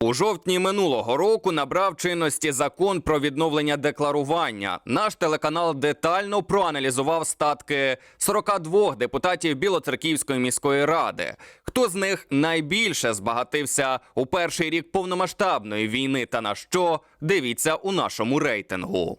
У жовтні минулого року набрав чинності закон про відновлення декларування. Наш телеканал детально проаналізував статки 42 депутатів Білоцерківської міської ради. Хто з них найбільше збагатився у перший рік повномасштабної війни та на що? Дивіться у нашому рейтингу.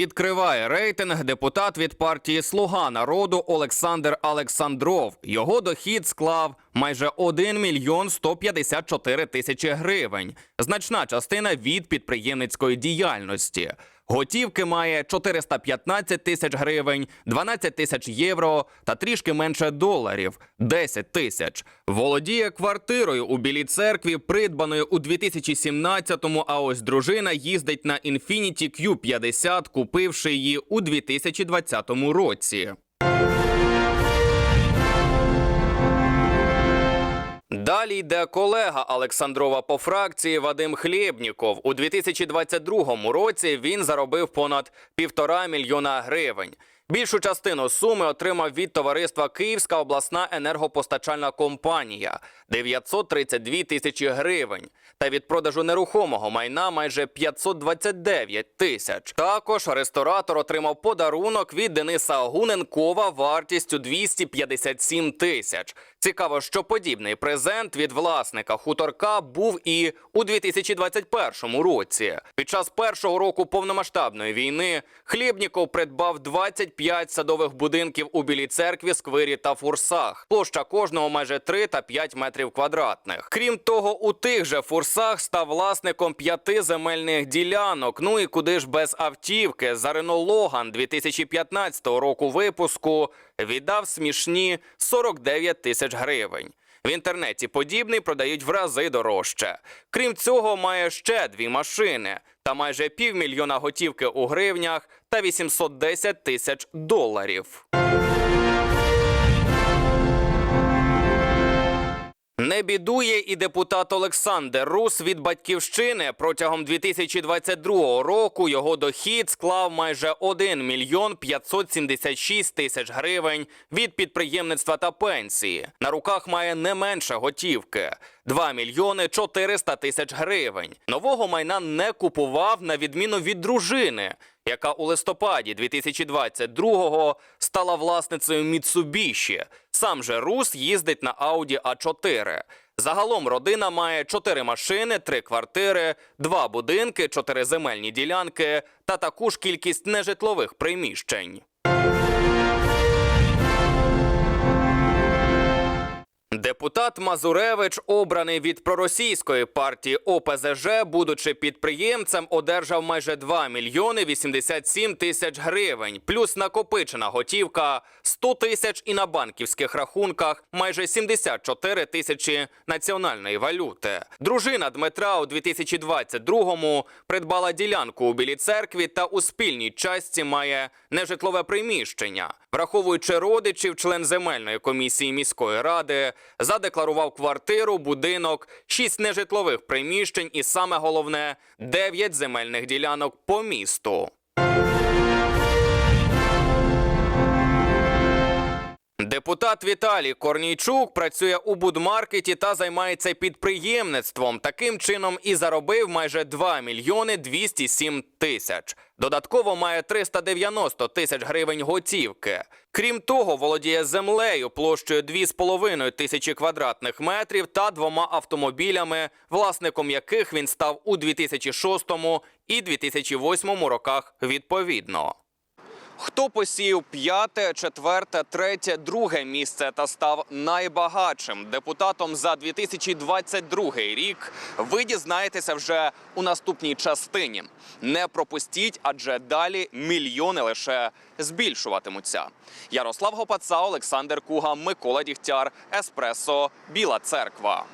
Відкриває рейтинг депутат від партії Слуга народу Олександр Олександров. Його дохід склав майже 1 мільйон 154 тисячі гривень. Значна частина від підприємницької діяльності. Готівки має 415 тисяч гривень, 12 тисяч євро та трішки менше доларів 10 тисяч. Володіє квартирою у Білій церкві, придбаною у 2017-му, а ось дружина їздить на Infiniti Q50, купивши її у 2020 році. Далі йде колега Олександрова по фракції Вадим Хлєбніков. У 2022 році він заробив понад півтора мільйона гривень. Більшу частину суми отримав від товариства Київська обласна енергопостачальна компанія 932 тисячі гривень. Та від продажу нерухомого майна майже 529 тисяч. Також ресторатор отримав подарунок від Дениса Гуненкова вартістю 257 тисяч. Цікаво, що подібний презент від власника хуторка був і у 2021 році. Під час першого року повномасштабної війни Хлібніков придбав 25 садових будинків у Білій церкві, сквирі та фурсах. Площа кожного майже 3 та 5 метрів квадратних. Крім того, у тих же фурсах став власником п'яти земельних ділянок. Ну і куди ж без автівки за Рено Логан 2015 року випуску віддав смішні 49 тисяч гривень. В інтернеті подібний продають в рази дорожче. Крім цього, має ще дві машини та майже півмільйона готівки у гривнях та 810 тисяч доларів. Не бідує і депутат Олександр Рус від батьківщини. Протягом 2022 року його дохід склав майже 1 мільйон 576 тисяч гривень від підприємництва та пенсії. На руках має не менше готівки 2 мільйони 400 тисяч гривень. Нового майна не купував на відміну від дружини, яка у листопаді 2022-го стала власницею Міцубіші. Сам же Рус їздить на Ауді А4. Загалом родина має 4 машини, 3 квартири, 2 будинки, 4 земельні ділянки та таку ж кількість нежитлових приміщень. Депутат Мазуревич, обраний від проросійської партії ОПЗЖ, будучи підприємцем, одержав майже 2 мільйони 87 тисяч гривень, плюс накопичена готівка 100 тисяч і на банківських рахунках майже 74 тисячі національної валюти. Дружина Дмитра у 2022-му придбала ділянку у Білій церкві та у спільній частці має нежитлове приміщення. Враховуючи родичів, член земельної комісії міської ради задекларував квартиру, будинок, шість нежитлових приміщень і саме головне дев'ять земельних ділянок по місту. Депутат Віталій Корнійчук працює у будмаркеті та займається підприємництвом. Таким чином і заробив майже 2 мільйони 207 тисяч. Додатково має 390 тисяч гривень готівки. Крім того, володіє землею площею 2,5 тисячі квадратних метрів та двома автомобілями, власником яких він став у 2006 і 2008 роках відповідно. Хто посів п'яте, четверте, третє, друге місце та став найбагатшим депутатом за 2022 рік? Ви дізнаєтеся вже у наступній частині. Не пропустіть, адже далі мільйони лише збільшуватимуться. Ярослав Гопаца, Олександр Куга, Микола Дігтяр, Еспресо, Біла Церква.